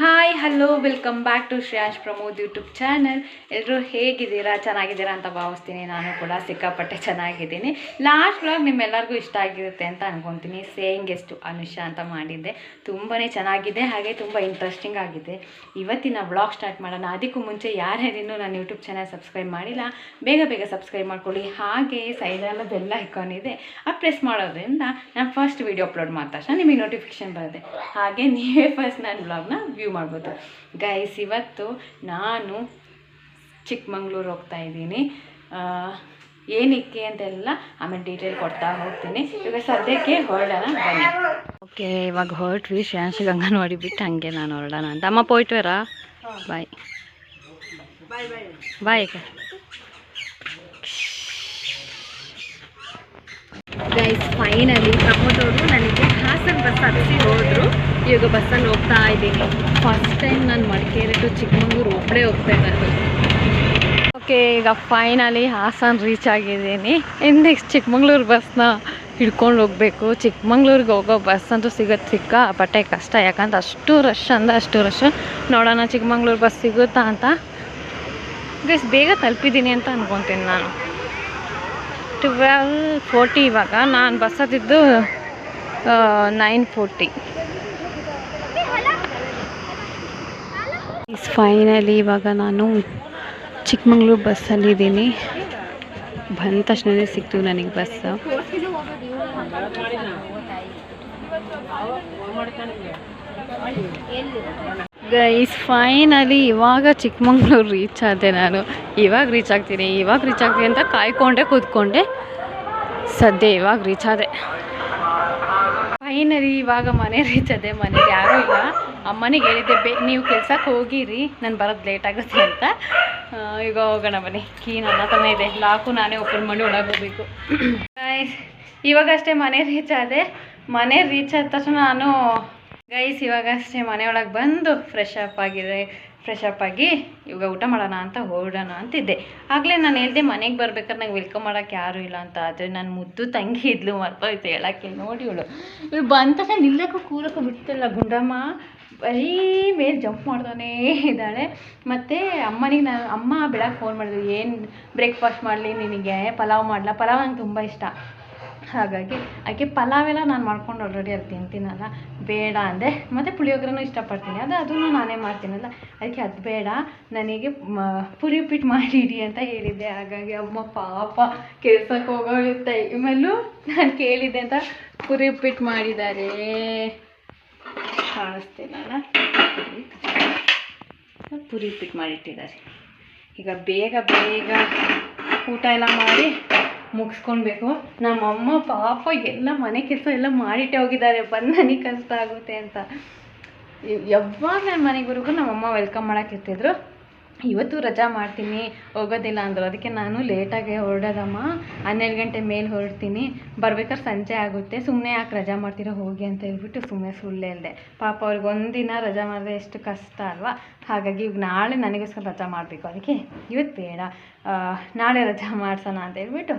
Hi hello welcome back to Shreyash Pramod YouTube channel ಎಲ್ಲರೂ ಹೇಗಿದ್ದೀರಾ? ಚೆನ್ನಾಗಿದ್ದೀರಾ ಅಂತ ಭಾವಿಸ್ತೀನಿ. ನಾನು ಕೂಡ ಸಿಕ್ಕಾಪಟ್ಟೆ ಚೆನ್ನಾಗಿದ್ದೀನಿ. ಲಾಸ್ಟ್ ಬ್ಲಾಗ್ ನಿಮ್ಮೆಲ್ಲರಿಗೂ ಇಷ್ಟ ಆಗಿರುತ್ತೆ ಅಂತ ಅನ್ಕೊತೀನಿ. ಸೇಯಿಂಗ್ ಎಷ್ಟು ಅನುಷಾ ಅಂತ ಮಾಡಿದ್ದೆ. ತುಂಬಾ ಚೆನ್ನಾಗಿದೆ, ಹಾಗೆ ತುಂಬ ಇಂಟ್ರೆಸ್ಟಿಂಗ್ ಆಗಿದೆ. ಇವತ್ತಿನ ವ್ಲಾಗ್ ಸ್ಟಾರ್ಟ್ ಮಾಡೋಣ. ಅದಕ್ಕೂ ಮುಂಚೆ ಯಾರ್ಯಾರಿನ್ನೂ ನಾನು ಯೂಟ್ಯೂಬ್ ಚಾನಲ್ ಸಬ್ಸ್ಕ್ರೈಬ್ ಮಾಡಿಲ್ಲ, ಬೇಗ ಬೇಗ ಸಬ್ಸ್ಕ್ರೈಬ್ ಮಾಡ್ಕೊಳ್ಳಿ. ಹಾಗೆ ಸೈಡಲ್ಲ ಬೆಲ್ಲ ಐಕಾನ್ ಇದೆ. ಆ ಪ್ರೆಸ್ ಮಾಡೋದ್ರಿಂದ, ನಾನು ಫಸ್ಟ್ ವೀಡಿಯೋ ಅಪ್ಲೋಡ್ ಮಾಡಿದ ತಕ್ಷಣ ನಿಮಗೆ ನೋಟಿಫಿಕೇಶನ್ ಬರುತ್ತೆ. ಹಾಗೆ ನೀವೇ ಫಸ್ಟ್ ನನ್ನ ವ್ಲಾಗ್ನ ವ್ಯೂ ಮಾಡ್ಬೋದು. ಗೈಸ್ ಇವತ್ತು ನಾನು ಚಿಕ್ಕಮಂಗ್ಳೂರು ಹೋಗ್ತಾ ಇದ್ದೀನಿ. ಆ, ಏನಕ್ಕೆ ಅಂತೆಲ್ಲ ಆಮೇಲೆ ಡೀಟೇಲ್ ಕೊಡ್ತಾ ಹೋಗ್ತೀನಿ. ಇವಾಗ ಸದ್ಯಕ್ಕೆ ಹೊರಡೋಣ ಬನ್ನಿ. ಓಕೆ ಇವಾಗ ಹೊರಟ್ವಿ. ಶ್ರೇಯಾಂಶಿಗೆ ನೋಡಿ ಬಿಟ್ಟು ಹಂಗೆ ನಾನು ಹೊರಡೋಣ ಅಂತ. ಅಮ್ಮ ಪೋಯ್ಟ್ವೇರಾ ಬಾಯ್ ಬಾಯ್ ಗೈಸ್ ಫೈನಲಿ ಪ್ರಮೋದವರು ನನಗೆ ಹಾಸನ ಬಸ್ ಹತ್ತಿ ಹೋದರು. ಇವಾಗ ಬಸ್ಸಲ್ಲಿ ಹೋಗ್ತಾ ಇದ್ದೀನಿ. ಫಸ್ಟ್ ಟೈಮ್ ನಾನು ಮಡಿಕೇರಿ ಟು ಚಿಕ್ಕಮಂಗ್ಳೂರು ಒಬ್ಬರೇ ಹೋಗ್ತಾ ಇರೋದು. ಓಕೆ ಈಗ ಫೈನಲಿ ಹಾಸನ್ ರೀಚ್ ಆಗಿದ್ದೀನಿ. ಇನ್ನು ನೆಕ್ಸ್ಟ್ ಚಿಕ್ಕಮಂಗ್ಳೂರು ಬಸ್ನ ಹಿಡ್ಕೊಂಡು ಹೋಗಬೇಕು. ಚಿಕ್ಕಮಂಗ್ಳೂರಿಗೆ ಹೋಗೋ ಬಸ್ ಅಂತೂ ಸಿಗೋದು ಸಿಕ್ಕ ಬಟ್ಟೆ ಕಷ್ಟ. ಯಾಕಂದ್ರೆ ಅಷ್ಟು ರಶ್ ಅಂದ್ರೆ ಅಷ್ಟು ರಶ್ ನೋಡೋಣ ಚಿಕ್ಕಮಂಗ್ಳೂರು ಬಸ್ ಸಿಗುತ್ತಾ ಅಂತ. ಗೈಸ್ ಬೇಗ ತಲುಪಿದ್ದೀನಿ ಅಂತ ಅನ್ಕೊತೀನಿ ನಾನು. ಟ್ವೆಲ್ ಫೋರ್ಟಿ ಇವಾಗ. ನಾನು ಬಸ್ ಹತ್ತಿದ್ದು ನೈನ್ ಫೋರ್ಟಿ ಫೈನಲಿ ಇವಾಗ ನಾನು ಚಿಕ್ಕಮಂಗ್ಳೂರು ಬಸ್ಸಲ್ಲಿದ್ದೀನಿ ಬಂದ ತಕ್ಷಣವೇ ಸಿಕ್ತು ನನಗೆ ಬಸ್ ಗೈಸ್ ಫೈನಲಿ ಇವಾಗ ಚಿಕ್ಕಮಂಗ್ಳೂರು ರೀಚ್ ಆದೆ ನಾನು. ಇವಾಗ ರೀಚ್ ಆಗ್ತೀನಿ, ಇವಾಗ ರೀಚ್ ಆಗ್ತೀನಿ ಅಂತ ಕಾಯ್ಕೊಂಡೆ ಕೂತ್ಕೊಂಡೆ. ಸದ್ಯ ಇವಾಗ ರೀಚ್ ಆದೆ. ಫೈನಲಿ ಇವಾಗ ಮನೆ ರೀಚ್ ಆದೆ, ಮನೆಗೆ ಯಾರೂ ಇಲ್ಲ. ಅಮ್ಮನಿಗೆ ಹೇಳಿದ್ದೆ, ಬೇ, ನೀವು ಕೆಲ್ಸಕ್ಕೆ ಹೋಗಿರಿ, ನಾನು ಬರೋದು ಲೇಟ್ ಆಗುತ್ತೆ ಅಂತ. ಈಗ ಹೋಗೋಣ ಬನ್ನಿ. ಕೀ ನನ್ನ ತಾನೇ ಇದೆ. ಲಾಕು ನಾನೇ ಓಪನ್ ಮಾಡಿ ಒಳಗೆ ಹೋಗ್ಬೇಕು ಇವಾಗಷ್ಟೇ ಮನೆ ರೀಚ್ ಆದೆ. ಮನೆ ರೀಚ್ ಆದ ತಕ್ಷಣ ನಾನು ಗೈಸ್ ಇವಾಗಷ್ಟೇ ಮನೆಯೊಳಗೆ ಬಂದು ಫ್ರೆಶ್ ಅಪ್ ಆಗಿದೆ. ಫ್ರೆಶ್ ಅಪ್ ಆಗಿ ಇವಾಗ ಊಟ ಮಾಡೋಣ ಅಂತ ಹೊರಡೋಣ ಅಂತಿದ್ದೆ. ಆಗಲೇ ನಾನು ಹೇಳ್ದೆ ಮನೆಗೆ ಬರ್ಬೇಕಾದ್ರೆ ನಂಗೆ ವೆಲ್ಕಮ್ ಮಾಡೋಕ್ಕೆ ಯಾರೂ ಇಲ್ಲ ಅಂತ. ಆದರೆ ನನ್ನ ಮುದ್ದು ತಂಗಿ ಇದ್ಲು, ಮರ್ತೋಯ್ತು. ಹೇಳೋಕ್ಕೆ ನೋಡಿ ಇವಳು. ಇವಳು ಬಂದ ತಕ್ಷಣ ನಿಲ್ಲಕ್ಕೂ ಕೂರಕ್ಕೂ ಬಿಡ್ತಿಲ್ಲ ಗುಂಡಮ್ಮ. ಬರೀ ಮೇಲೆ ಜಂಪ್ ಮಾಡ್ತಾನೇ ಇದ್ದಾಳೆ. ಮತ್ತು ಅಮ್ಮನಿಗೆ ನಾನು ಅಮ್ಮ ಬೆಳಗ್ಗೆ ಫೋನ್ ಮಾಡಿದ್ರು, ಏನು ಬ್ರೇಕ್ಫಾಸ್ಟ್ ಮಾಡಲಿ ನಿನಗೆ? ಪಲಾವ್ ಮಾಡಲ? ಪಲಾವ್ ನಂಗೆ ತುಂಬ ಇಷ್ಟ. ಹಾಗಾಗಿ ಆಕೆ ಎಲ್ಲ ನಾನು ಮಾಡ್ಕೊಂಡು ಆಲ್ರೆಡಿ ಅದು ತಿಂತೀನಲ್ಲ. ಬೇಡ ಅಂದೆ. ಮತ್ತು ಪುಳಿಯೋಗ್ರೆನೂ ಇಷ್ಟಪಡ್ತೀನಿ. ಅದು ಅದನ್ನು ನಾನೇ ಮಾಡ್ತೀನಲ್ಲ. ಅದಕ್ಕೆ ಅದು ಬೇಡ. ನನಗೆ ಪುರಿ ಉಪ್ಪಿಟ್ಟು ಮಾಡಿಡಿ ಅಂತ ಹೇಳಿದ್ದೆ. ಹಾಗಾಗಿ ಅಮ್ಮ ಪಾಪ ಕೆಲ್ಸಕ್ಕೆ ಹೋಗೋಳು ಟೈಮಲ್ಲೂ ನಾನು ಕೇಳಿದ್ದೆ ಅಂತ ಪುರಿ ಉಪ್ಪಿಟ್ಟು ಮಾಡಿದ್ದಾರೆ ಕಾಣಿಸ್ತಿಲ್ಲಲ್ಲ ಪುರಿ ಉಪ್ಪಿಟ್ಟು ಮಾಡಿಟ್ಟಿದ್ದಾರೆ ಈಗ ಬೇಗ ಬೇಗ ಊಟ ಎಲ್ಲ ಮಾಡಿ ಮುಗಿಸ್ಕೊಳ್ಬೇಕು. ನಮ್ಮಮ್ಮ, ಪಾಪ, ಎಲ್ಲ ಮನೆ ಕೆಲಸ ಎಲ್ಲ ಮಾಡಿಟ್ಟೆ ಹೋಗಿದ್ದಾರೆ. ಬಂದು ನನಗೆ ಕಷ್ಟ ಆಗುತ್ತೆ ಅಂತ. ಯಾವಾಗ ನಾನು ಮನೆಗೆ ಬರೋಕ್ಕೂ ನಮ್ಮಮ್ಮ ವೆಲ್ಕಮ್ ಮಾಡೋಕ್ಕಿರ್ತಿದ್ರು ಇವತ್ತು ರಜಾ ಮಾಡ್ತೀನಿ, ಹೋಗೋದಿಲ್ಲ ಅಂದರು. ಅದಕ್ಕೆ ನಾನು ಲೇಟಾಗಿ ಹೊರಡೋದಮ್ಮ. ಹನ್ನೆರಡು ಗಂಟೆ ಮೇಲೆ ಹೊರಡ್ತೀನಿ. ಬರ್ಬೇಕಾದ್ರೆ ಸಂಜೆ ಆಗುತ್ತೆ. ಸುಮ್ಮನೆ ಯಾಕೆ ರಜಾ ಮಾಡ್ತೀರಾ ಹೋಗಿ ಅಂತ ಹೇಳ್ಬಿಟ್ಟು ಸುಮ್ಮನೆ ಸುಳ್ಳು ಅಂದೆ ಪಾಪ ಅವ್ರಿಗೆ ಒಂದಿನ ರಜಾ ಮಾಡಿದ್ರೆ ಎಷ್ಟು ಕಷ್ಟ ಅಲ್ವಾ? ಹಾಗಾಗಿ ಇವಾಗ ನಾಳೆ ನನಗೋಸ್ಕರ ರಜಾ ಮಾಡಬೇಕು. ಅದಕ್ಕೆ ಇವತ್ತು ಬೇಡ. ನಾಳೆ ರಜಾ ಮಾಡ್ಸೋಣ ಅಂತ ಹೇಳ್ಬಿಟ್ಟು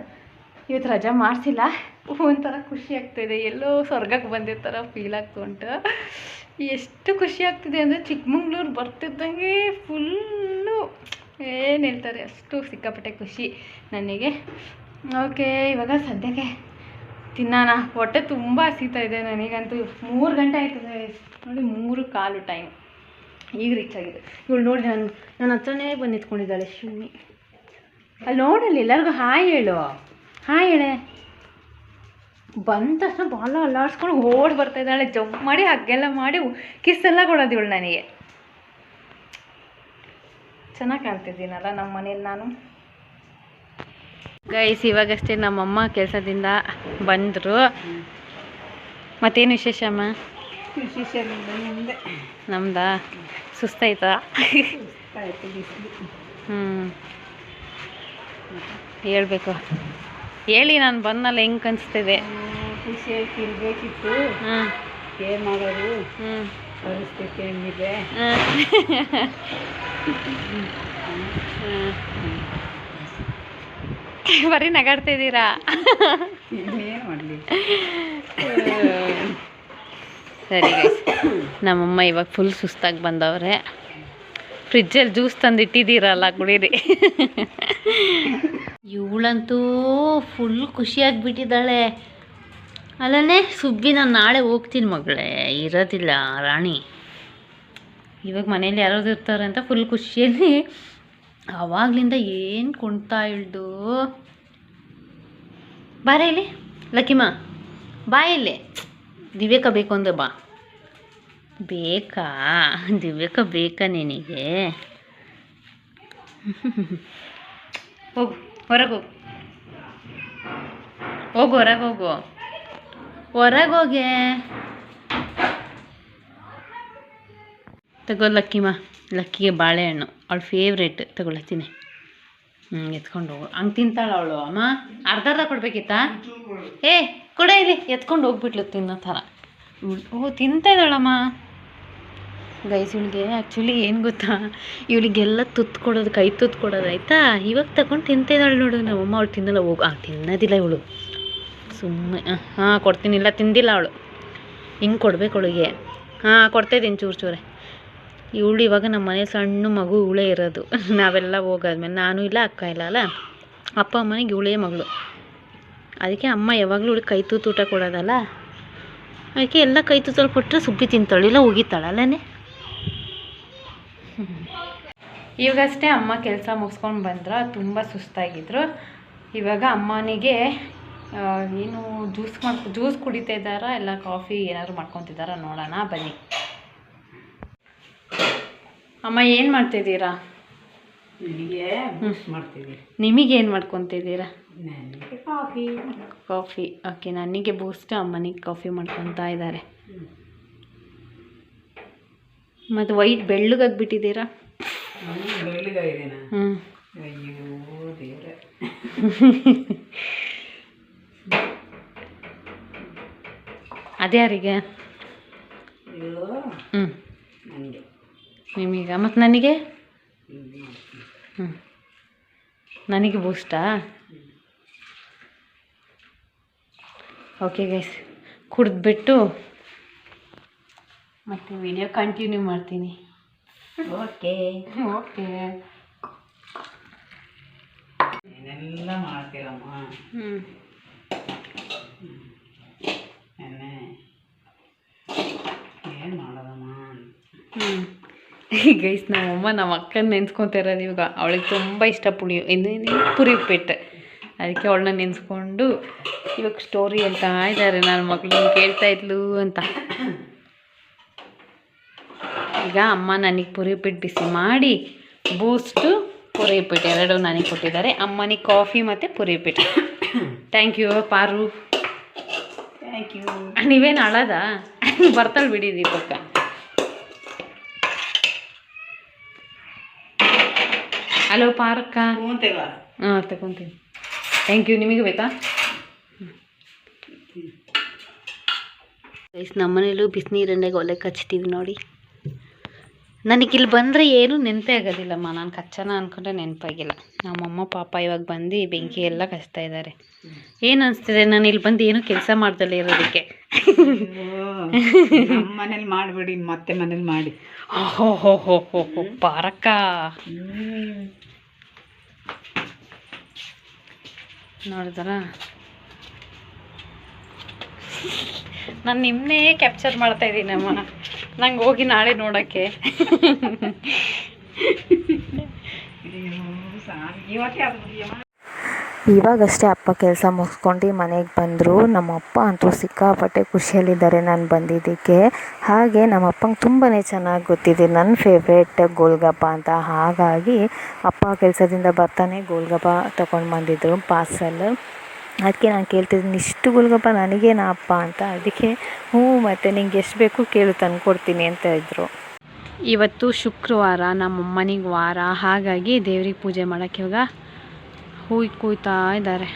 ಇವತ್ತು ರಜಾ ಮಾಡಿಸಿಲ್ಲ. ಒಂಥರ ಖುಷಿ ಆಗ್ತಾಯಿದೆ ಎಲ್ಲೋ ಸ್ವರ್ಗಕ್ಕೆ ಬಂದಿದ್ದ ಥರ ಫೀಲ್ ಆಗ್ತಾ ಉಂಟು ಎಷ್ಟು ಖುಷಿ ಆಗ್ತಿದೆ ಅಂದರೆ ಚಿಕ್ಕಮಂಗ್ಳೂರು ಬರ್ತಿದ್ದಂಗೆ ಫುಲ್ಲು ಏನು ಹೇಳ್ತಾರೆ, ಅಷ್ಟು ಸಿಕ್ಕಾಪಟ್ಟೆ ಖುಷಿ ನನಗೆ. ಓಕೆ ಇವಾಗ ಸದ್ಯಕ್ಕೆ ತಿನ್ನೋಣ ಹೊಟ್ಟೆ ತುಂಬ ಹಸಿತಾ ಇದೆ ನನಗಂತೂ. ಮೂರು ಗಂಟೆ ಆಯ್ತದೆ ನೋಡಿ, ಮೂರು ಕಾಲು ಟೈಮ್ ಈಗ ರೀಚ್ ಆಗಿದೆ. ಇವಳು ನೋಡಿ ನಾನು ನನ್ನ ಹತ್ರನೇ ಬಂದು ನಿಂತ್ಕೊಂಡಿದ್ದಾಳೆ ಶಿವ್ನಿ. ಅಲ್ಲಿ ನೋಡಲ್ಲಿ ಎಲ್ಲರಿಗೂ ಹಾಯ್ ಹೇಳು. ಹಾಯ್ ಹೇಳೆ ಬಂದ ತಕ್ಷಣ ಬಾಲ ಅಲ್ಲಾಡ್ಸ್ಕೊಂಡು ಓಡಿ ಬರ್ತಾ ಇದ್ದಾಳೆ. ಜಂಪ್ ಮಾಡಿ ಹಗ್ಗೆಲ್ಲ ಮಾಡಿ ಕಿಸ್ ಎಲ್ಲ ಕೊಡೋದು ಇವಳು ನನಗೆ. ಚೆನ್ನಾಗಿ ಕಾಣ್ತಿದ್ದೀನಲ್ಲ ನಮ್ಮ ಮನೇಲಿ ನಾನು? ಗೈಸ್ ಇವಾಗಷ್ಟೇ ನಮ್ಮಮ್ಮ ಕೆಲಸದಿಂದ ಬಂದರು. ಮತ್ತೇನು ವಿಶೇಷ ಅಮ್ಮ? ನಮ್ದಾ? ಸುಸ್ತಾಯ್ತಾ? ಹ್ಞೂ ಹೇಳ್ಬೇಕು. ಹೇಳಿ ನಾನು ಬಂದಲ್ಲ ಹೆಂಗೆ ಅನಿಸ್ತಿದೆ ಖುಷಿಯಾಗಿ ತಿನ್ಬೇಕಿತ್ತು ಏನು ಮಾಡೋದು? ಪರಿಸ್ಥಿತಿ ಹೆಂಗಿದೆ? ಬರೀ ನಗಾಡ್ತಿದ್ದೀರಾ ಇದ್ದೀರಾ? ಮಾಡಲಿ? ಸರಿ ನಮ್ಮಮ್ಮ ಇವಾಗ ಫುಲ್ ಸುಸ್ತಾಗಿ ಬಂದವ್ರೆ. ಫ್ರಿಜ್ಜಲ್ಲಿ ಜ್ಯೂಸ್ ತಂದು ಇಟ್ಟಿದ್ದೀರಲ್ಲ ಕುಡೀರಿ. ಇವಳಂತೂ ಫುಲ್ ಖುಷಿಯಾಗಿಬಿಟ್ಟಿದ್ದಾಳೆ. ಅಲ್ಲೇ ಸುಬ್ಬಿ, ನಾನು ನಾಳೆ ಹೋಗ್ತೀನಿ ಮಗಳೇ. ಇರೋದಿಲ್ಲ ರಾಣಿ. ಇವಾಗ ಮನೇಲಿ ಯಾರಾದ್ರು ಇರ್ತಾರೆ ಅಂತ ಫುಲ್ ಖುಷಿಯಲ್ಲಿ ಆವಾಗಲಿಂದ ಏನು ಕುಣ್ತಾ ಇಳ್ದು. ಬಾರ ಇಲ್ಲಿ ಲಕ್ಕಿಮ್ಮ ಬಾ ಇಲ್ಲಿ. ದಿವ್ಯಕ ಬೇಕು ಅಂದೆ ಬಾ. ಬೇಕಾ? ದಿವ್ಯಕ ಬೇಕಾ ನಿನಗೆ? ಹೋಗು, ಹೊರಗೆ ಹೋಗು. ಹೋಗು, ಹೊರಗೆ ಹೋಗು. ಹೊರಗೆ ಹೋಗೆ. ತಗೋ ಲಕ್ಕಿಮ್ಮ ಲಕ್ಕಿಗೆ ಬಾಳೆಹಣ್ಣು. ಅವಳು ಫೇವ್ರೇಟ್ ತಗೊಳತ್ತೀನಿ ಹ್ಞೂ ಎತ್ಕೊಂಡು ಹೋಗು. ಹಂಗೆ ತಿಂತಾಳ ಅವಳು ಅಮ್ಮ. ಅರ್ಧ ಅರ್ಧ ಕೊಡ್ಬೇಕಿತ್ತಾ? ಏ, ಕೊಡ ಇಲ್ಲಿ. ಎತ್ಕೊಂಡು ಹೋಗ್ಬಿಟ್ಲು ತಿನ್ನೋ ಥರ. ಓ, ತಿಂತಾ ಇದ್ದಾಳಮ್ಮ. ಗೈಸ್ ಇವಳಿಗೆ ಆ್ಯಕ್ಚುಲಿ ಏನು ಗೊತ್ತಾ? ಇವಳಿಗೆಲ್ಲ ತುತ್ತು ಕೊಡೋದು ಕೈ ತುತ್ತು ಕೊಡೋದು ಆಯಿತಾ? ಇವಾಗ ತಗೊಂಡು ತಿಂತಾ ನೋಡು. ನಮ್ಮಮ್ಮ ಅವಳು ತಿನ್ನಲ್ಲ ಹೋಗು. ಆ, ತಿನ್ನೋದಿಲ್ಲ ಇವಳು. ಸುಮ್ಮನೆ ಹಾಂ, ಕೊಡ್ತೀನಿ. ಇಲ್ಲ, ತಿಂದಿಲ್ಲ ಅವಳು. ಹಿಂಗೆ ಕೊಡ್ಬೇಕು ಅವಳಿಗೆ. ಹಾಂ ಕೊಡ್ತಾಯಿದ್ದೀನಿ ಚೂರು, ಚೂರೆ. ಇವಳು ಇವಾಗ ನಮ್ಮ ಮನೆ ಸಣ್ಣ ಮಗು, ಇವಳೇ ಇರೋದು. ನಾವೆಲ್ಲ ಹೋಗಾದ್ಮೇಲೆ. ನಾನು ಇಲ್ಲ, ಅಕ್ಕ ಇಲ್ಲ, ಅಲ್ಲ? ಅಪ್ಪ ಅಮ್ಮನಿಗೆ ಇವಳೇ ಮಗಳು. ಅದಕ್ಕೆ ಅಮ್ಮ ಯಾವಾಗಲೂ ಇವಳಿಗೆ ಕೈ ತೂತು ಊಟ ಕೊಡೋದಲ್ಲ? ಅದಕ್ಕೆ ಎಲ್ಲ ಕೈ ತೂತಲ್ಲಿ ಕೊಟ್ಟರೆ ಸುಬ್ಬಿ ತಿಂತಾಳೆ. ಇಲ್ಲ ಹೋಗಿತ್ತಾಳಲ್ಲೇ ಇವಾಗಷ್ಟೇ ಅಮ್ಮ ಕೆಲಸ ಮುಗಿಸ್ಕೊಂಡು ಬಂದ್ರ ತುಂಬ ಸುಸ್ತಾಗಿದ್ರು. ಇವಾಗ ಅಮ್ಮನಿಗೆ ಏನು ಜ್ಯೂಸ್ ಮಾಡ್ಕೊ ಜ್ಯೂಸ್ ಕುಡಿತಾ ಇದ್ದಾರಾ ಇಲ್ಲ ಕಾಫಿ ಏನಾದ್ರು ಮಾಡ್ಕೊತಿದ್ದಾರಾ ನೋಡೋಣ ಬನ್ನಿ. ಅಮ್ಮ ಏನು ಮಾಡ್ತಿದ್ದೀರಾ? ನಿಮಗೇನು ಮಾಡ್ಕೊತಿದ್ದೀರಾ? ಕಾಫಿ. ಓಕೆ ನನಗೆ ಬೂಸ್ಟ್ ಅಮ್ಮನಿಗೆ ಕಾಫಿ ಮಾಡ್ಕೊತಾ ಇದ್ದಾರೆ. ಮತ್ತು ವೈಟ್ ಬೆಳ್ಳಗಾಗ್ಬಿಟ್ಟಿದ್ದೀರಾ ದೇವ್ರೆ. ಅದ್ಯಾರಿಗೆ? ಹ್ಞೂ ನಿಮೀಗ? ಮತ್ತು ನನಗೆ? ಹ್ಞೂ ನನಗೆ ಬೂಸ್ಟಾ ಓಕೆ ಗೈಸ್ ಕುಡಿದ್ಬಿಟ್ಟು ಮತ್ತು ವಿಡಿಯೋ ಕಂಟಿನ್ಯೂ ಮಾಡ್ತೀನಿ. ಓಕೆ. ಓಕೆ. ಏನೆಲ್ಲ ಮಾಡ್ತೀರಮ್ಮ? ಹ್ಞೂ ಎಣ್ಣೆ ಏನು ಮಾಡೋದಮ್ಮ? ಹ್ಞೂ ಗೈಸ್ ನಮ್ಮಮ್ಮ ನಮ್ಮ ಅಕ್ಕನ ನೆನ್ಸ್ಕೊತಿರೋದು ಇವಾಗ. ಅವಳಿಗೆ ತುಂಬ ಇಷ್ಟ ಪುಳಿ ಇನ್ನೇನು ಪುರಿ ಉಪ್ಪಿಟ್ಟು. ಅದಕ್ಕೆ ಅವಳನ್ನ ನೆನೆಸ್ಕೊಂಡು ಇವಾಗ ಸ್ಟೋರಿ ಅಂತ ಇದ್ದಾರೆ. ನನ್ನ ಮಗಳು ಕೇಳ್ತಾ ಇದ್ಲು ಅಂತ. ಈಗ ಅಮ್ಮ ನನಗೆ ಪುರಿ ಉಪ್ಪಿಟ್ಟು ಬಿಸಿ ಮಾಡಿ ಬೂಸ್ಟು ಪುರಿ ಉಪ್ಪಿಟ್ಟು ಎರಡು ನನಗೆ ಕೊಟ್ಟಿದ್ದಾರೆ. ಅಮ್ಮನಿಗೆ ಕಾಫಿ ಮತ್ತು ಪುರಿ ಉಪ್ಪಿಟ್ಟು thank you Paru. Thank you ನೀವೇನು ಅಳದ? ಬರ್ತಾಳೆ ಬಿಡಿ ದೀಪಕ್ಕ ಹಲೋ ಪಾರಕ್ಕ. ಹಾಂ ತಗೊತೀನಿ ಥ್ಯಾಂಕ್ ಯು ನಿಮಗೆ ಬೇಕಾ? ಗೈಸ್ ನಮ್ಮನೇಲೂ ಬಿಸಿನೀರನ್ನೇ ಒಲೆ ಕಚ್ತೀವಿ ನೋಡಿ. ನನಗಿಲ್ಲಿ ಬಂದರೆ ಏನೂ ನೆನಪೇ ಆಗೋದಿಲ್ಲಮ್ಮ. ನಾನು ಕಚ್ಚನ ಅಂದ್ಕೊಂಡ್ರೆ ನೆನಪಾಗಿಲ್ಲ. ನಮ್ಮಮ್ಮ ಪಾಪ ಇವಾಗ ಬಂದು ಬೆಂಕಿ ಎಲ್ಲ ಕಚ್ತಾ ಇದ್ದಾರೆ ಏನು ಅನಿಸ್ತಿದೆ? ನಾನು ಇಲ್ಲಿ ಬಂದು ಏನೂ ಕೆಲಸ ಮಾಡ್ದಲ್ಲೇ ಇರೋದಕ್ಕೆ? ಮನೇಲಿ ಮಾಡಿಬಿಡಿ ಮತ್ತೆ ಮನೇಲಿ ಮಾಡಿ. ಹೋ ಹೋ ಹೋ ಹೋ ಹೋ ಪಾರಕ್ಕ. ನೋಡಿದ್ರ? ನಾನು ನಿಮ್ಮನ್ನೇ ಕ್ಯಾಪ್ಚರ್ ಮಾಡ್ತಾ ಇದ್ದೀನಮ್ಮ. ನಂಗೆ ಹೋಗಿ ನಾಳೆ ನೋಡೋಕ್ಕೆ. ಇವಾಗಷ್ಟೇ ಅಪ್ಪ ಕೆಲಸ ಮುಗಿಸ್ಕೊಂಡು ಮನೆಗೆ ಬಂದರು. ನಮ್ಮ ಅಪ್ಪ ಅಂತೂ ಸಿಕ್ಕಾಪಟ್ಟೆ ಖುಷಿಯಲ್ಲಿದ್ದಾರೆ ನಾನು ಬಂದಿದ್ದಕ್ಕೆ. ಹಾಗೆ ನಮ್ಮ ಅಪ್ಪಂಗೆ ತುಂಬಾ ಚೆನ್ನಾಗಿ ಗೊತ್ತಿದೆ. ನನ್ನ ಫೇವ್ರೇಟ್ ಗೋಲ್ಗಪ್ಪ ಅಂತ. ಹಾಗಾಗಿ ಅಪ್ಪ ಕೆಲಸದಿಂದ ಬರ್ತಾನೆ ಗೋಲ್ಗಪ್ಪ ತೊಗೊಂಡು ಬಂದಿದ್ದರು ಪಾರ್ಸಲ್ ಅದಕ್ಕೆ ನಾನು ಕೇಳ್ತಿದ್ದೀನಿ, ಇಷ್ಟು ಗುಲ್ಗಪ್ಪ ನನಗೇನಾ ಅಪ್ಪ ಅಂತ. ಅದಕ್ಕೆ ಹ್ಞೂ ಮತ್ತು ನಿಂಗೆ ಎಷ್ಟು ಬೇಕು ಕೇಳು, ತಂದ್ಕೊಡ್ತೀನಿ ಅಂತ ಇದ್ದರು ಇವತ್ತು ಶುಕ್ರವಾರ ನಮ್ಮಮ್ಮನಿಗೆ ವಾರ. ಹಾಗಾಗಿ ದೇವ್ರಿಗೆ ಪೂಜೆ ಮಾಡೋಕ್ಕೆ ಇವಾಗ ಹೂಯ್ ಕೂಯ್ತಾ ಇದ್ದಾರೆ.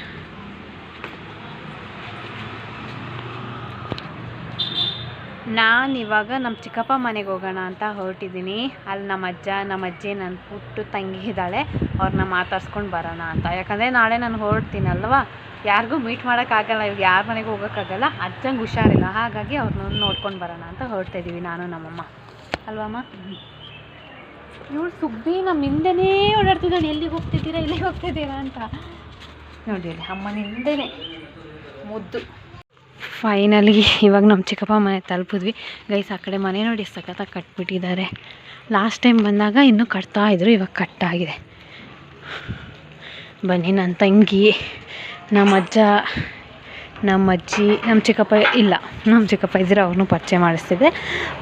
ನಾನು ಇವಾಗ ನಮ್ಮ ಚಿಕ್ಕಪ್ಪ ಮನೆಗೆ ಹೋಗೋಣ ಅಂತ ಹೊರಟಿದ್ದೀನಿ. ಅಲ್ಲಿ ನಮ್ಮ ಅಜ್ಜ, ನಮ್ಮ ಅಜ್ಜಿ ನನ್ನ ಪುಟ್ಟು ತಂಗಿ ಇದ್ದಾಳೆ. ಅವ್ರನ್ನ ಮಾತಾಡ್ಸ್ಕೊಂಡು ಬರೋಣ ಅಂತ. ಯಾಕಂದರೆ ನಾಳೆ ನಾನು ಹೊರಡ್ತೀನಲ್ವ? ಯಾರಿಗೂ ಮೀಟ್ ಮಾಡೋಕ್ಕಾಗಲ್ಲ ಇವಾಗ ಯಾರ ಮನೆಗೂ ಹೋಗೋಕ್ಕಾಗಲ್ಲ ಅಜ್ಜಂಗೆ ಹುಷಾರಿಲ್ಲ. ಹಾಗಾಗಿ ಅವ್ರನ್ನ ನೋಡ್ಕೊಂಡು ಬರೋಣ ಅಂತ ಹೊರಡ್ತಾ ಇದ್ದೀವಿ ನಾನು ನಮ್ಮಮ್ಮ. ಅಲ್ವಮ್ಮ? ಇವಳು ಸುಬ್ಬಿ ನಮ್ಮ ಹಿಂದೆನೇ ಓಡಾಡ್ತಿದ್ದಾಳೆ. ಎಲ್ಲಿಗೆ ಹೋಗ್ತಿದ್ದೀರಾ ಎಲ್ಲಿಗೆ ಹೋಗ್ತಿದ್ದೀರಾ ಅಂತ. ನೋಡಿ ಇಲ್ಲಿ ಅಮ್ಮನ ಹಿಂದೆನೇ ಮುದ್ದು. ಫೈನಲಿ ಇವಾಗ ನಮ್ಮ ಚಿಕ್ಕಪ್ಪ ಮನೆ ತಲುಪಿದ್ವಿ. ಗೈಸ್ ಆ ಕಡೆ ಮನೆ ನೋಡಿ ಸಖತ್ತಾಗಿ ಕಟ್ಬಿಟ್ಟಿದ್ದಾರೆ. ಲಾಸ್ಟ್ ಟೈಮ್ ಬಂದಾಗ ಇನ್ನೂ ಕಟ್ತಾ ಇದ್ರು ಇವಾಗ ಕಟ್ಟಾಗಿದೆ. ಬನ್ನಿ ನನ್ನ ತಂಗಿ ನಮ್ಮ ಅಜ್ಜ ನಮ್ಮ ಅಜ್ಜಿ ನಮ್ಮ ಚಿಕ್ಕಪ್ಪ ಇಲ್ಲ ನಮ್ಮ ಚಿಕ್ಕಪ್ಪ ಇದ್ದರೆ ಅವ್ರನ್ನೂ ಪರಿಚಯ ಮಾಡಿಸ್ತಿದ್ದೆ.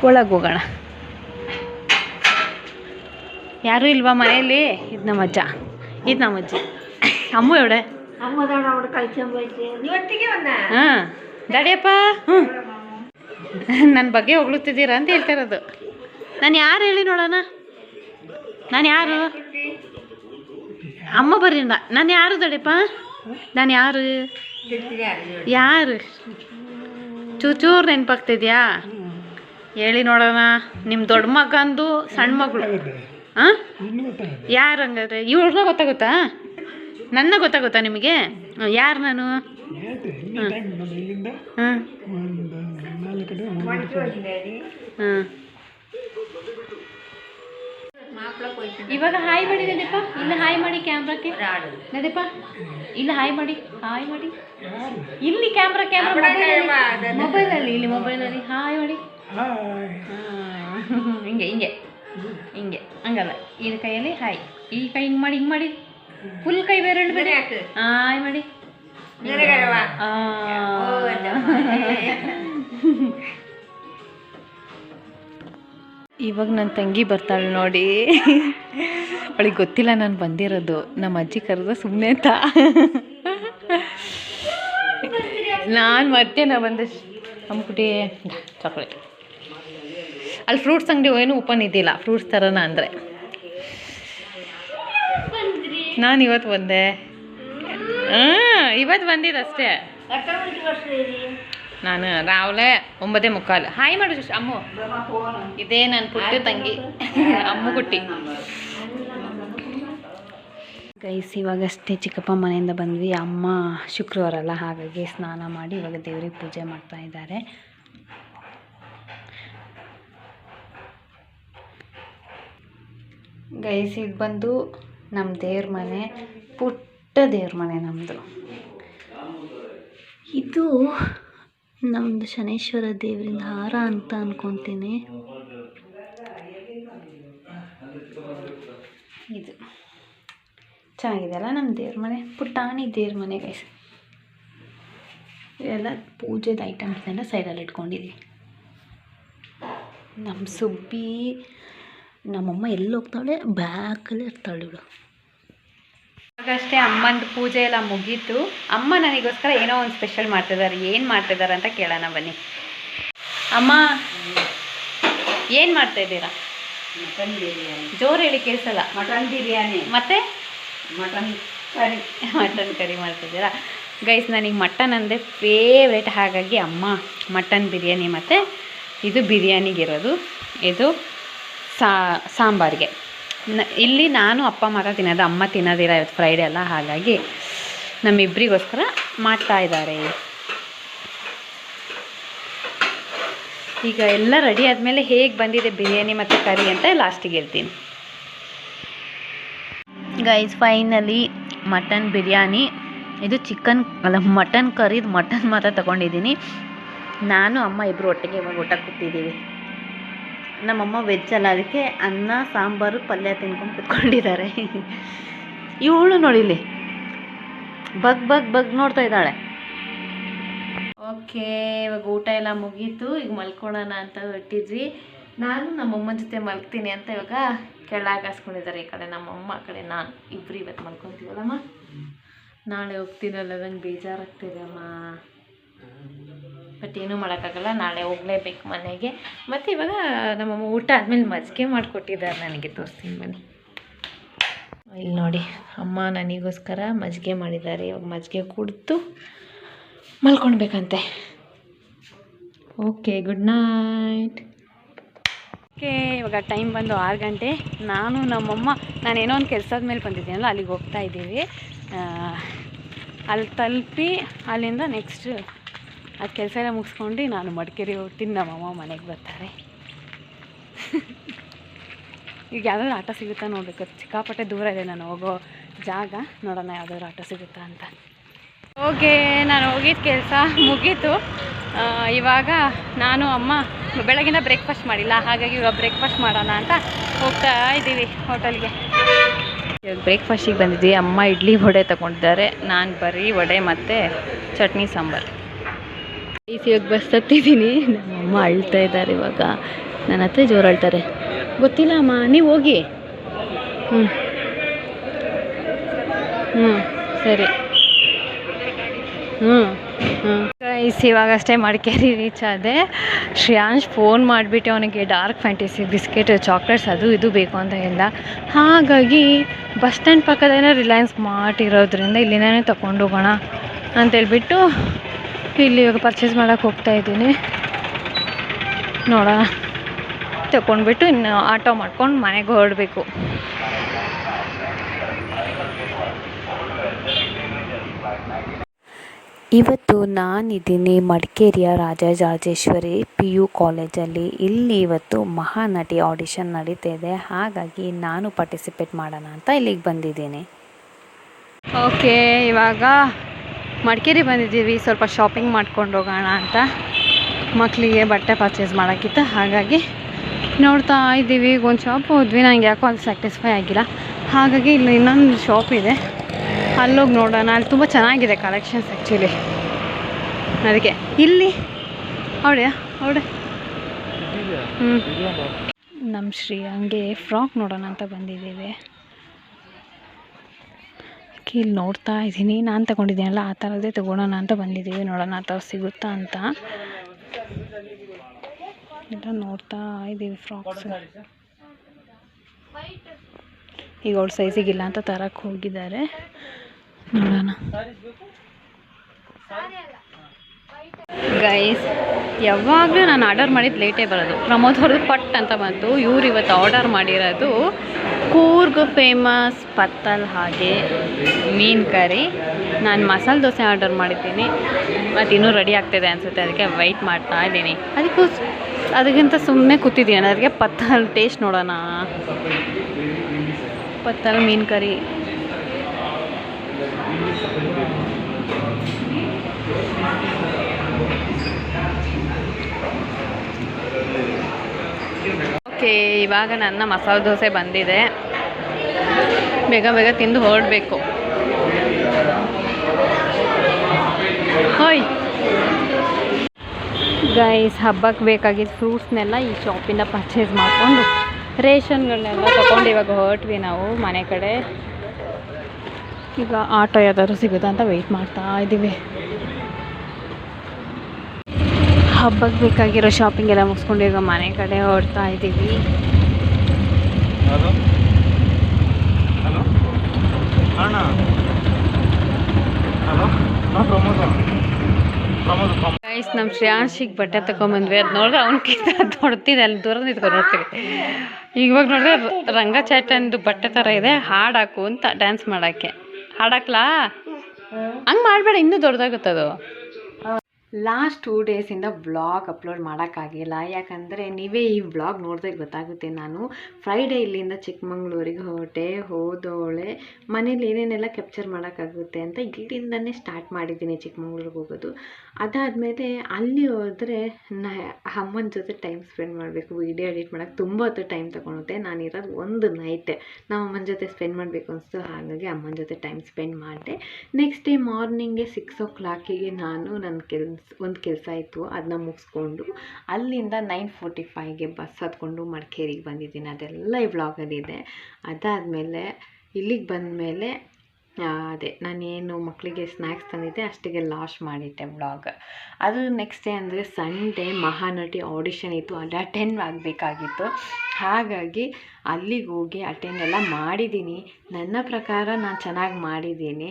ಒಳಗೆ ಹೋಗೋಣ. ಯಾರು ಇಲ್ವಾ ಮನೆಯಲ್ಲಿ? ಇದು ನಮ್ಮ ಅಜ್ಜ ಇದು ನಮ್ಮ ಅಜ್ಜಿ ಅಮ್ಮ ಎವಡೆ? ಹಾಂ ದಾಡಿಯಪ್ಪ ಹ್ಞೂ. ನನ್ನ ಬಗ್ಗೆ ಹೊಗಳುತ್ತಿದ್ದೀರಾ ಅಂತ ಹೇಳ್ತಾ ಇರೋದು. ನಾನು ಯಾರು ಹೇಳಿ ನೋಡೋಣ? ನಾನು ಯಾರು? ಅಮ್ಮ ಬರ್ರಿ ನಾನು ಯಾರು ದಡಿಯಪ್ಪ ನಾನು ಯಾರು? ಯಾರು? ಚೂಚೂರು ನೆನಪಾಗ್ತಿದ್ಯಾ? ಹೇಳಿ ನೋಡೋಣ. ನಿಮ್ಮ ದೊಡ್ಡ ಮಗಂದು ಸಣ್ಣ ಮಗಳು. ಯಾರು ಹಂಗಾದ್ರೆ? ಇವ್ರನ್ನ ಗೊತ್ತಾಗುತ್ತಾ? ನನ್ನ ಗೊತ್ತಾಗುತ್ತಾ ನಿಮಗೆ? ಯಾರು ನಾನು? ಹಾಂ ಹಾಂ ಇವಾಗ ಹಾಯ್ ಮಾಡಿ ನದೀಪ ಇಲ್ಲ ಹಾಯ್ ಮಾಡಿ ಕ್ಯಾಮ್ರಾಕ್ಕೆ ನದೀಪ ಇಲ್ಲ ಹಾಯ್ ಮಾಡಿ. ಹಾಯ್ ಮಾಡಿ. ಇಲ್ಲಿ ಕ್ಯಾಮ್ರಾ ಕ್ಯಾಮ್ರಾ ಮೊಬೈಲಲ್ಲಿ ಇಲ್ಲಿ ಮೊಬೈಲಲ್ಲಿ ಹಾಯ್ ಮಾಡಿ. ಹಾ. ಹಿಂಗೆ ಹಿಂಗೆ. ಹಿಂಗೆ ಹಂಗಲ್ಲ. ಈ ಕೈಯಲ್ಲಿ ಹಾಯ್. ಈ ಕೈ ಹಿಂಗೆ ಮಾಡಿ ಹಿಂಗೆ ಮಾಡಿ. ಫುಲ್ ಕೈ ಬೇರೆ ಬಿಡಿ. ಹಾಯ್ ಮಾಡಿ. ಆ. ಇವಾಗ ನನ್ನ ತಂಗಿ ಬರ್ತಾಳೆ ನೋಡಿ. ಅವಳಿಗೆ ಗೊತ್ತಿಲ್ಲ ನಾನು ಬಂದಿರೋದು. ನಮ್ಮ ಅಜ್ಜಿ ಕರೆದು ಸುಮ್ಮನೆ ಅಂತ. ನಾನು ಮತ್ತೆ ನಾ ಬಂದೆ. ಅಮ್ಕುಟಿ ಚಾಕ್ಲೇಟ್ ಅಲ್ಲಿ ಫ್ರೂಟ್ಸ್ ಅಂಗಡಿ ಏನು ಓಪನ್ ಇದ್ದಿಲ್ಲ. ಫ್ರೂಟ್ಸ್ ಥರನ ಅಂದರೆ. ನಾನು ಇವತ್ತು ಬಂದೆ. ಹಾಂ ಇವತ್ತು ಬಂದಿದ್ದು ಅಷ್ಟೇ. ನಾನು ರಾವ್ಲೆ ಒಂಬದೇ ಮುಕ್ಕಾಲು. ಹಾಯ್ ಮಾಡು ಅಮ್ಮು. ಇದೇ ನನ್ನ ಪುಟ್ಟ ತಂಗಿ. ಅಮ್ಮು ಕುಟ್ಟಿ. ಗೈಸ್ ಇವಾಗಷ್ಟೇ ಚಿಕ್ಕಪ್ಪ ಮನೆಯಿಂದ ಬಂದ್ವಿ. ಅಮ್ಮ ಶುಕ್ರವಾರ ಅಲ್ಲ ಹಾಗಾಗಿ ಸ್ನಾನ ಮಾಡಿ ಇವಾಗ ದೇವ್ರಿಗೆ ಪೂಜೆ ಮಾಡ್ತಾ ಇದ್ದಾರೆ. ಗೈಸ್ ಇದು ಬಂದು ನಮ್ಮ ದೇವ್ರ ಮನೆ ಪುಟ್ಟ ದೇವ್ರ ಮನೆ ನಮ್ಮದು ಇದು ನಮ್ಮದು ಶನೇಶ್ವರ ದೇವರಿಂದ ಹಾರ ಅಂತ ಅನ್ಕೊತೀನಿ. ಇದು. ಚೆನ್ನಾಗಿದೆ ಅಲ್ಲ ನಮ್ಮ ದೇವ್ರ ಮನೆ? ಪುಟಾಣಿ ದೇವ್ರ ಮನೆ ಗೈಸ್ ಇವೆಲ್ಲ ಪೂಜೆದ ಐಟಮ್ಸ್ನೆಲ್ಲ ಸೈಡಲ್ಲಿ ಇಟ್ಕೊಂಡಿದ್ದೀವಿ ನಮ್ಮ ಸುಬ್ಬಿ, ನಮ್ಮಮ್ಮ ಎಲ್ಲಿ ಹೋಗ್ತಾಳೆ ಬ್ಯಾಕಲ್ಲಿ ಇರ್ತಾಳೆ ಇವಳು. ಅಷ್ಟೇ ಅಮ್ಮಂದು ಪೂಜೆ ಎಲ್ಲ ಮುಗೀತು. ಅಮ್ಮ ನನಗೋಸ್ಕರ ಏನೋ ಒಂದು ಸ್ಪೆಷಲ್ ಮಾಡ್ತಿದ್ದಾರೆ. ಏನು ಮಾಡ್ತಿದ್ದಾರೆ ಅಂತ ಕೇಳೋಣ ಬನ್ನಿ. ಅಮ್ಮ ಏನು ಮಾಡ್ತಾ ಇದ್ದೀರಾ? ಮಟನ್ ಬಿರಿಯಾನಿ. ಜೋರು ಹೇಳಿ ಕೇಳಿಸಲ್ಲ. ಮಟನ್ ಬಿರಿಯಾನಿ. ಮತ್ತೆ? Mutton curry. ಮಟನ್ ಕರಿ ಮಾಡ್ತಿದ್ದೀರಾ? ಗೈಸ್ ನನಗೆ ಮಟನ್ ಅಂದರೆ ಫೇವ್ರೇಟ್ ಹಾಗಾಗಿ ಅಮ್ಮ ಮಟನ್ ಬಿರಿಯಾನಿ ಮತ್ತು ಇದು ಬಿರಿಯಾನಿಗಿರೋದು. ಇದು ಸಾಂಬಾರಿಗೆ. ಇಲ್ಲಿ ನಾನು ಅಪ್ಪ ಮಾತ್ರ ತಿನ್ನೋದು, ಅಮ್ಮ ತಿನ್ನೋದಿಲ್ಲ ಇವತ್ತು ಫ್ರೈಡೇ ಅಲ್ಲ, ಹಾಗಾಗಿ ನಮ್ಮಿಬ್ಬರಿಗೋಸ್ಕರ ಮಾಡ್ತಾ ಇದ್ದಾರೆ. ಈಗ ಎಲ್ಲ ರೆಡಿ ಆದಮೇಲೆ ಹೇಗೆ ಬಂದಿದೆ ಬಿರಿಯಾನಿ ಮತ್ತು ಕರಿ ಅಂತ ಲಾಸ್ಟಿಗೆ ಹೇಳ್ತೀನಿ. Guys finally mutton biryani. ಇದು ಚಿಕನ್ ಅಲ್ಲ ಮಟನ್ ಕರಿದು ಮಟನ್ ಮಾತ್ರ ತಗೊಂಡಿದ್ದೀನಿ. ನಾನು, ಅಮ್ಮ ಇಬ್ಬರು ಒಟ್ಟಿಗೆ ಇವಾಗ ಊಟ ಕೂತಿದ್ದೀವಿ. ನಮ್ಮಮ್ಮ ವೆಜ್ ಅಲ್ಲ, ಅದಕ್ಕೆ ಅನ್ನ, ಸಾಂಬಾರು, ಪಲ್ಯ ತಿನ್ಕೊಂಡು ಕುತ್ಕೊಂಡಿದ್ದಾರೆ. ಇವಳು ನೋಡಿಲಿ ಬಗ್ ಬಗ್ ಬಗ್ ನೋಡ್ತಾ ಇದ್ದಾಳೆ. ಓಕೆ, ಇವಾಗ ಊಟ ಎಲ್ಲ ಮುಗೀತು. ಈಗ ಮಲ್ಕೊಳ್ಳೋಣ ಅಂತ ಹೊಟ್ಟಿದ್ವಿ ನಾನು ನಮ್ಮಮ್ಮನ ಜೊತೆ ಮಲ್ಗ್ತೀನಿ ಅಂತ ಇವಾಗ ಕೆಳಗೆ ಹಾಸ್ಕೊಂಡಿದ್ದಾರೆ ಈ ಕಡೆ ನಮ್ಮಮ್ಮ, ಆ ಕಡೆ ನಾನು. ಇಬ್ಬರು ಇವತ್ತು ಮಲ್ಕೊತೀವಲ್ಲಮ್ಮ? ನಾಳೆ ಹೋಗ್ತೀನಲ್ಲ, ನಂಗೆ ಬೇಜಾರಾಗ್ತಿದೆ ಅಮ್ಮ. ಬಟ್ ಏನೂ ಮಾಡೋಕ್ಕಾಗಲ್ಲ, ನಾಳೆ ಹೋಗಲೇಬೇಕು ಮನೆಗೆ. ಮತ್ತು ಇವಾಗ ನಮ್ಮಮ್ಮ ಊಟ ಆದಮೇಲೆ ಮಜ್ಜಿಗೆ ಮಾಡಿಕೊಟ್ಟಿದ್ದಾರೆ ನನಗೆ, ತೋರಿಸ್ತೀನಿ ಬನ್ನಿ. ಇಲ್ಲಿ ನೋಡಿ, ಅಮ್ಮ ನನಗೋಸ್ಕರ ಮಜ್ಜಿಗೆ ಮಾಡಿದ್ದಾರೆ. ಇವಾಗ ಮಜ್ಜಿಗೆ ಕುಡಿದು ಮಲ್ಕೊಳ್ಬೇಕಂತೆ. ಓಕೆ ಗುಡ್ ನೈಟ್ ಓಕೆ ಇವಾಗ ಟೈಮ್ ಬಂದು ಆರು ಗಂಟೆ. ನಾನು ನಮ್ಮಮ್ಮ ನಾನೇನೋ ಒಂದು ಕೆಲಸದ ಮೇಲೆ ಬಂದಿದ್ದೀನಲ್ಲ, ಅಲ್ಲಿಗೆ ಹೋಗ್ತಾ ಇದ್ದೀವಿ. ಅಲ್ಲಿ ತಲುಪಿ ಅಲ್ಲಿಂದ ನೆಕ್ಸ್ಟ್ ಅದು ಕೆಲಸ ಎಲ್ಲ ಮುಗಿಸ್ಕೊಂಡು ನಾನು ಮಡಿಕೇರಿ ಹೋಗ್ತೀನಿ. ನಮ್ಮಮ್ಮ ಮನೆಗೆ ಬರ್ತಾರೆ. ಈಗ ಯಾವ್ದಾದ್ರು ಆಟೋ ಸಿಗುತ್ತಾ ನೋಡಬೇಕು. ಸಿಕ್ಕಾಪಟ್ಟೆ ದೂರ ಇದೆ ನಾನು ಹೋಗೋ ಜಾಗ. ನೋಡೋಣ ಯಾವ್ದಾದ್ರು ಆಟೋ ಸಿಗುತ್ತಾ ಅಂತ. ಓಕೆ ನಾನು ಹೋಗಿದ್ದ ಕೆಲಸ ಮುಗೀತು. ಆ, ಇವಾಗ ನಾನು ಅಮ್ಮ ಬೆಳಗಿನ ಬ್ರೇಕ್ಫಾಸ್ಟ್ ಮಾಡಿಲ್ಲ. ಹಾಗಾಗಿ ಇವಾಗ ಬ್ರೇಕ್ಫಾಸ್ಟ್ ಮಾಡೋಣ ಅಂತ ಹೋಗ್ತಾ ಇದ್ದೀವಿ ಹೋಟೆಲ್ಗೆ. ಇವಾಗ ಬ್ರೇಕ್ಫಾಸ್ಟಿಗೆ ಬಂದಿದ್ವಿ. ಅಮ್ಮ ಇಡ್ಲಿ ವಡೆ ತಗೊಂಡಿದ್ದಾರೆ. ನಾನು ಬರೀ ವಡೆ ಮತ್ತು ಚಟ್ನಿ ಸಾಂಬಾರು. ಇವಾಗ ಬಸ್ ಹತ್ತಿದ್ದೀನಿ ನಮ್ಮಮ್ಮ ಅಳ್ತಾ ಇದ್ದಾರೆ ಇವಾಗ. ನನ್ನ ಹತ್ರ ಜೋರು ಅಳ್ತಾರೆ. ಗೊತ್ತಿಲ್ಲ ಅಮ್ಮ, ನೀವು ಹೋಗಿ. ಹ್ಞೂ ಹ್ಞೂ ಸರಿ. ಹ್ಞೂ ಹ್ಞೂ ಗೈಸ್ ಇವಾಗಷ್ಟೇ ಮಡಿಕೇರಿ ರೀಚ್ ಆದೆ. ಶ್ರೇಯಾಂಶ್ ಫೋನ್ ಮಾಡಿಬಿಟ್ಟು ಅವನಿಗೆ ಡಾರ್ಕ್ ಫ್ಯಾಂಟಸಿ ಬಿಸ್ಕೆಟ್ ಚಾಕ್ಲೇಟ್ಸ್ ಅದು ಇದು ಬೇಕು ಅಂತ ಹೇಳ್ದ. ಹಾಗಾಗಿ ಬಸ್ ಸ್ಟ್ಯಾಂಡ್ ಪಕ್ಕದೇನೋ ರಿಲಯನ್ಸ್ ಮಾರ್ಟ್ ಇರೋದ್ರಿಂದ ಇಲ್ಲಿನೇ ತಗೊಂಡು ಹೋಗೋಣ ಅಂತೇಳ್ಬಿಟ್ಟು ಇಲ್ಲಿ ಇವಾಗ ಪರ್ಚೇಸ್ ಮಾಡೋಕ್ಕೆ ಹೋಗ್ತಾ ಇದ್ದೀನಿ. ನೋಡೋಣ. ತಗೊಂಡ್ಬಿಟ್ಟು ಇನ್ನು ಆಟೋ ಮಾಡ್ಕೊಂಡು ಮನೆಗೆ ಹೊರಡಬೇಕು. ಇವತ್ತು ನಾನಿದ್ದೀನಿ ಮಡಿಕೇರಿಯ ರಾಜರಾಜೇಶ್ವರಿ ಪಿ ಯು ಕಾಲೇಜಲ್ಲಿ. ಇಲ್ಲಿ ಇವತ್ತು ಮಹಾನಟಿ ಆಡಿಷನ್ ನಡೀತಾ ಇದೆ ಹಾಗಾಗಿ ನಾನು ಪಾರ್ಟಿಸಿಪೇಟ್ ಮಾಡೋಣ ಅಂತ ಇಲ್ಲಿಗೆ ಬಂದಿದ್ದೀನಿ. ಓಕೆ ಇವಾಗ ಮಡಿಕೇರಿ ಬಂದಿದ್ದೀವಿ. ಸ್ವಲ್ಪ ಶಾಪಿಂಗ್ ಮಾಡ್ಕೊಂಡು ಹೋಗೋಣ ಅಂತ. ಮಕ್ಕಳಿಗೆ ಬಟ್ಟೆ ಪರ್ಚೇಸ್ ಮಾಡೋಕ್ಕಿತ್ತು. ಹಾಗಾಗಿ ನೋಡ್ತಾ ಇದ್ದೀವಿ. ಒಂದು ಶಾಪ್ ಹೋದ್ವಿ. ನನಗೆ ಯಾಕೋ ಅಲ್ಲಿ ಸ್ಯಾಟಿಸ್ಫೈ ಆಗಿಲ್ಲ. ಹಾಗಾಗಿ ಇಲ್ಲಿ ಇನ್ನೊಂದು ಶಾಪ್ ಇದೆ. ಅಲ್ಲೋಗಿ ನೋಡೋಣ. ಅಲ್ಲಿ ತುಂಬ ಚೆನ್ನಾಗಿದೆ ಕಲೆಕ್ಷನ್ಸ್ ಆ್ಯಕ್ಚುಲಿ ಅದಕ್ಕೆ ಇಲ್ಲಿ. ಅವಳೆ ಅವಳೆ ಹ್ಞೂ ನಮ್ಮ ಶ್ರೀ ಹಂಗೆ ಫ್ರಾಕ್ ನೋಡೋಣ ಅಂತ ಬಂದಿದ್ದೀವಿ. ಇಲ್ಲಿ ನೋಡ್ತಾ ಇದ್ದೀನಿ. ನಾನು ತಗೊಂಡಿದ್ದೀನಲ್ಲ, ಆ ಥರದ್ದೇ ತೊಗೊಳೋಣ ಅಂತ ಬಂದಿದ್ದೀವಿ. ನೋಡೋಣ ಆ ಥರ ಸಿಗುತ್ತಾ ಅಂತ. ಎಲ್ಲ ನೋಡ್ತಾ ಇದ್ದೀವಿ ಫ್ರಾಕ್ಸ್. ಈಗ ಅವಳ ಸೈಜಿಗಿಲ್ಲ ಅಂತ ತರಕ್ಕೆ ಹೋಗಿದ್ದಾರೆ. ನೋಡೋಣ. ಗೈಸ್ ಯಾವಾಗಲೂ ನಾನು ಆರ್ಡರ್ ಮಾಡಿದ್ದು ಲೇಟೇ ಬರೋದು. ಪ್ರಮೋದ್ ಅವ್ರದ್ದು ಪಟ್ ಅಂತ ಬಂತು. ಇವ್ರು ಇವತ್ತು ಆರ್ಡರ್ ಮಾಡಿರೋದು ಕೂರ್ಗ್ ಫೇಮಸ್ ಪತ್ತಲ್ ಹಾಗೆ ಮೀನು ಕರಿ. ನಾನು ಮಸಾಲೆ ದೋಸೆ ಆರ್ಡರ್ ಮಾಡಿದ್ದೀನಿ. ಮತ್ತು ಇನ್ನೂ ರೆಡಿ ಆಗ್ತಿದೆ ಅನಿಸುತ್ತೆ, ಅದಕ್ಕೆ ವೆಯ್ಟ್ ಮಾಡ್ತಾ ಇದ್ದೀನಿ. ಅದಕ್ಕೂ ಅದಕ್ಕಿಂತ ಸುಮ್ಮನೆ ಕೂತಿದ್ದೀನಿ ಅದಕ್ಕೆ ಪತ್ತಲ್ ಟೇಸ್ಟ್ ನೋಡೋಣ. ಪತ್ತಲ್ ಮೀನು ಕರಿ. ಓಕೆ ಇವಾಗ ನನ್ನ ಮಸಾಲೆ ದೋಸೆ ಬಂದಿದೆ. ಬೇಗ ಬೇಗ ತಿಂದು ಹೊರಡಬೇಕು. ಹೋಯ್. ಗೈಸ್ ಹಬ್ಬಕ್ಕೆ ಬೇಕಾಗಿದ್ದ ಫ್ರೂಟ್ಸ್ನೆಲ್ಲ ಈ ಶಾಪಿಂದ ಪರ್ಚೇಸ್ ಮಾಡಿಕೊಂಡು ರೇಷನ್ಗಳನ್ನೆಲ್ಲ ತಗೊಂಡು ಇವಾಗ ಹೊರಟ್ವಿ ನಾವು ಮನೆ ಕಡೆ. ಈಗ ಆಟೋ ಯಾವ್ದಾದ್ರು ಸಿಗುತ್ತಾ ಅಂತ ವೆಯ್ಟ್ ಮಾಡ್ತಾ ಇದ್ದೀವಿ ಹಬ್ಬಕ್ಕೆ ಬೇಕಾಗಿರೋ ಶಾಪಿಂಗ್ ಎಲ್ಲ ಮುಗಿಸ್ಕೊಂಡು ಈಗ ಮನೆ ಕಡೆ ಹೊರಡ್ತಾ ಇದ್ದೀವಿ. ಗೈಸ್ ನಮ್ಮ ಶ್ರೇಯಾಂಶಿಗೆ ಬಟ್ಟೆ ತಗೊಂಬಂದ್ವಿ ಅದು ನೋಡಿದ್ರೆ ಕಿತ್ತ ದೊಡ್ಡದಿದೆ ಅಲ್ಲಿ ದೂರ ನಿಂತ್ಕೊಂಡು ನೋಡ್ತೀವಿ. ಇವಾಗ ನೋಡಿದ್ರೆ ರಂಗ ಚಾಟಂದು ಬಟ್ಟೆ ಥರ ಇದೆ. ಹಾಡಾಕು ಅಂತ ಡ್ಯಾನ್ಸ್ ಮಾಡೋಕ್ಕೆ. ಹಾಡಾಕ್ಲಾ ಹಂಗೆ ಮಾಡಬೇಡ ಇನ್ನೂ ದೊಡ್ಡದಾಗುತ್ತದು ಲಾಸ್ಟ್ ಟೂ ಡೇಸಿಂದ ವ್ಲಾಗ್ ಅಪ್ಲೋಡ್ ಮಾಡೋಕ್ಕಾಗಿಲ್ಲ. ಯಾಕಂದರೆ ನೀವೇ ಈ ವ್ಲಾಗ್ ನೋಡಿದ್ರೆ ಗೊತ್ತಾಗುತ್ತೆ ನಾನು ಫ್ರೈಡೇ ಇಲ್ಲಿಂದ ಚಿಕ್ಕಮಂಗ್ಳೂರಿಗೆ ಹೊರಟೆ ಹೋದೋಳೆ ಮನೇಲಿ ಏನೇನೆಲ್ಲ ಕ್ಯಾಪ್ಚರ್ ಮಾಡೋಕ್ಕಾಗುತ್ತೆ ಅಂತ ಇಲ್ಲಿಂದನೇ ಸ್ಟಾರ್ಟ್ ಮಾಡಿದ್ದೀನಿ ಚಿಕ್ಕಮಂಗ್ಳೂರಿಗೆ ಹೋಗೋದು. ಅದಾದಮೇಲೆ ಅಲ್ಲಿ ಹೋದರೆ ನ, ಅಮ್ಮನ ಜೊತೆ ಟೈಮ್ ಸ್ಪೆಂಡ್ ಮಾಡಬೇಕು ವಿಡಿಯೋ ಎಡಿಟ್ ಮಾಡೋಕ್ಕೆ ತುಂಬ ಹೊತ್ತು ಟೈಮ್ ತೊಗೊಳುತ್ತೆ. ನಾನು ಒಂದು ನೈಟ್ ನಮ್ಮ ಅಮ್ಮನ ಜೊತೆ ಸ್ಪೆಂಡ್ ಮಾಡಬೇಕು ಅನಿಸ್ತು ಹಾಗಾಗಿ ಅಮ್ಮನ ಜೊತೆ ಟೈಮ್ ಸ್ಪೆಂಡ್ ಮಾಡಿದೆ. ನೆಕ್ಸ್ಟ್ ಡೇ ಮಾರ್ನಿಂಗ್ಗೆ ಸಿಕ್ಸ್ ಓ ಕ್ಲಾಕಿಗೆ ನಾನು ನನ್ನ ಕೆಲ್ಸ ಒಂದು ಕೆಲಸ ಇತ್ತು ಅದನ್ನ ಮುಗಿಸ್ಕೊಂಡು ಅಲ್ಲಿಂದ ನೈನ್ ಫೋರ್ಟಿ ಫೈವ್ಗೆ ಬಸ್ ಹತ್ಕೊಂಡು ಮಡಿಕೇರಿಗೆ ಬಂದಿದ್ದೀನಿ. ಅದೆಲ್ಲ ಈ ವ್ಲಾಗಲ್ಲಿದೆ ಅದಾದಮೇಲೆ ಇಲ್ಲಿಗೆ ಬಂದಮೇಲೆ ಅದೇ. ನಾನೇನು ಮಕ್ಕಳಿಗೆ ಸ್ನ್ಯಾಕ್ಸ್ ತಂದಿದ್ದೆ, ಅಷ್ಟಿಗೆ ಲಾಶ್ ಮಾಡಿಟ್ಟೆ ಬ್ಲಾಗ್ ಅದು ನೆಕ್ಸ್ಟ್ ಡೇ ಅಂದರೆ ಸಂಡೇ ಮಹಾನಟಿ ಆಡಿಷನ್ ಇತ್ತು. ಅಲ್ಲಿ ಅಟೆಂಡ್ ಆಗಬೇಕಾಗಿತ್ತು. ಹಾಗಾಗಿ ಅಲ್ಲಿಗೆ ಹೋಗಿ ಅಟೆಂಡ್ ಎಲ್ಲ ಮಾಡಿದ್ದೀನಿ. ನನ್ನ ಪ್ರಕಾರ ನಾನು ಚೆನ್ನಾಗಿ ಮಾಡಿದ್ದೀನಿ.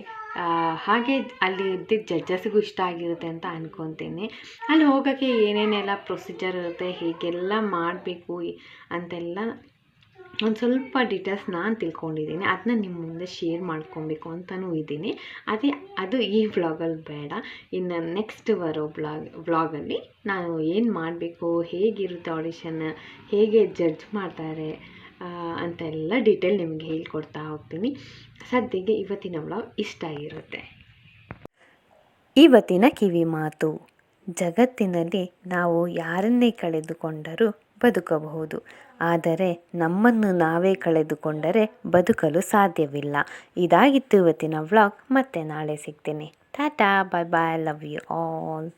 ಹಾಗೆ ಅಲ್ಲಿ ಇದ್ದಿದ್ದ ಜಡ್ಜಸ್ಗೂ ಇಷ್ಟ ಆಗಿರುತ್ತೆ ಅಂತ ಅಂದ್ಕೊತೀನಿ ಅಲ್ಲಿ ಹೋಗೋಕ್ಕೆ ಏನೇನೆಲ್ಲ ಪ್ರೊಸೀಜರ್ ಇರುತ್ತೆ, ಹೇಗೆಲ್ಲ ಮಾಡಬೇಕು ಅಂತೆಲ್ಲ ಒಂದು ಸ್ವಲ್ಪ ಡೀಟೇಲ್ಸ್ ನಾನು ತಿಳ್ಕೊಂಡಿದ್ದೀನಿ. ಅದನ್ನ ನಿಮ್ಮ ಮುಂದೆ ಶೇರ್ ಮಾಡ್ಕೊಬೇಕು ಅಂತಲೂ ಇದ್ದೀನಿ. ಅದೇ, ಅದು ಈ ವ್ಲಾಗಲ್ಲಿ ಬೇಡ. ಇನ್ನು ನೆಕ್ಸ್ಟ್ ಬರೋ ಬ್ಲಾಗ್ ವ್ಲಾಗಲ್ಲಿ ನಾನು ಏನು ಮಾಡಬೇಕು, ಹೇಗಿರುತ್ತೆ ಆಡಿಷನ್ ಹೇಗೆ ಜಡ್ಜ್ ಮಾಡ್ತಾರೆ ಅಂತೆಲ್ಲ ಡೀಟೇಲ್ ನಿಮಗೆ ಹೇಳ್ಕೊಡ್ತಾ ಹೋಗ್ತೀನಿ. ಸದ್ಯಕ್ಕೆ ಇವತ್ತಿನ ವ್ಲಾಗ್ ಇಷ್ಟ ಆಗಿರುತ್ತೆ. ಇವತ್ತಿನ ಕಿವಿ ಮಾತು. ಜಗತ್ತಿನಲ್ಲಿ ನಾವು ಯಾರನ್ನೇ ಕಳೆದುಕೊಂಡರೂ ಬದುಕಬಹುದು. ಆದರೆ ನಮ್ಮನ್ನು ನಾವೇ ಕಳೆದುಕೊಂಡರೆ ಬದುಕಲು ಸಾಧ್ಯವಿಲ್ಲ. ಇದಾಗಿತ್ತು ಇವತ್ತಿನ ವ್ಲಾಗ್. ಮತ್ತೆ ನಾಳೆ ಸಿಗ್ತೀನಿ. Tata bye bye love you all